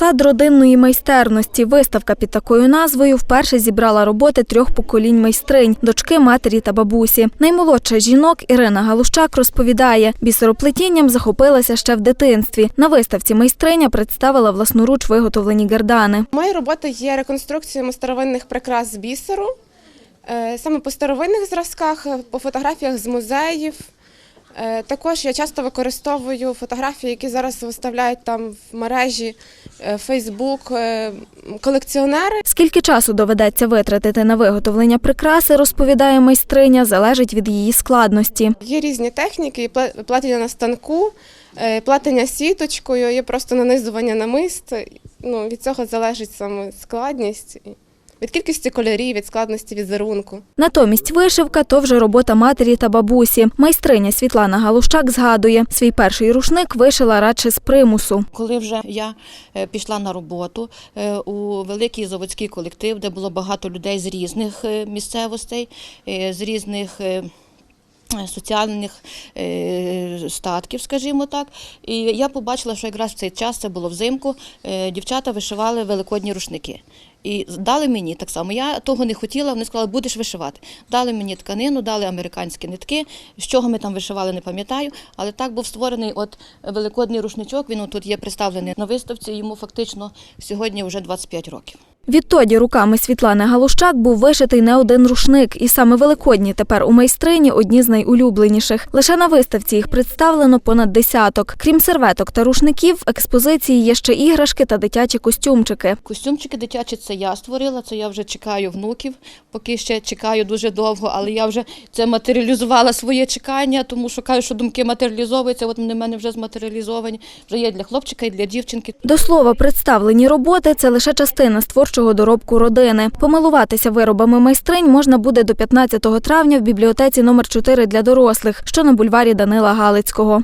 Сад родинної майстерності. Виставка під такою назвою вперше зібрала роботи трьох поколінь майстринь дочки, матері та бабусі. Наймолодша жінок Ірина Галущак розповідає, бісероплетінням захопилася ще в дитинстві. На виставці майстриня представила власноруч виготовлені гердани. Мої роботи є реконструкціями старовинних прикрас бісеру, е, саме по старовинних зразках, по фотографіях з музеїв. Е, Також я часто використовую фотографії, які зараз виставляють там в мережі Facebook е, колекціонери. Скільки часу доведеться витратити на виготовлення прикраси, розповідає майстриня, залежить від її складності. Є різні техніки, плетення на станку, е, плетення сіточкою, є просто нанизування на мист. Ну, від цього залежить саме складність, від кількості кольорів, від складності візерунку. Натомість вишивка то вже робота матері та бабусі. Майстриня Світлана Галущак згадує, свій перший рушник вишила радше з примусу. Коли вже я е, пішла на роботу е, у великий заводський колектив, де було багато людей з різних е, місцевостей, з різних. Соціальних статків, скажімо так, і я побачила, що якраз в цей час це було взимку. е, Дівчата вишивали великодні рушники. І дали мені так само. Я того не хотіла. Вони сказали, будеш вишивати. Дали мені тканину, дали американські нитки. З чого ми там вишивали, не пам'ятаю. Але так був створений от великодний рушничок. Він тут є представлений на виставці. Йому фактично сьогодні вже 25 років. Відтоді руками Світлани Галущак був вишитий не один рушник, і саме великодні тепер у майстрині одні з найулюбленіших. Лише на виставці їх представлено понад десяток. Крім серветок та рушників, в експозиції є ще іграшки та дитячі костюмчики. Костюмчики дитячі це я створила. Це я вже чекаю внуків. Поки ще чекаю дуже довго, але я вже це матеріалізувала своє чекання, тому що кажу, що думки матеріалізовуються. От вони в мене вже зматеріалізовані. Вже є для хлопчика і для дівчинки. До слова, представлені роботи це лише частина з творчого доробку родини. Помилуватися виробами майстринь можна буде до 15 травня в бібліотеці номер 4 для дорослих, що на бульварі Данила Галицького.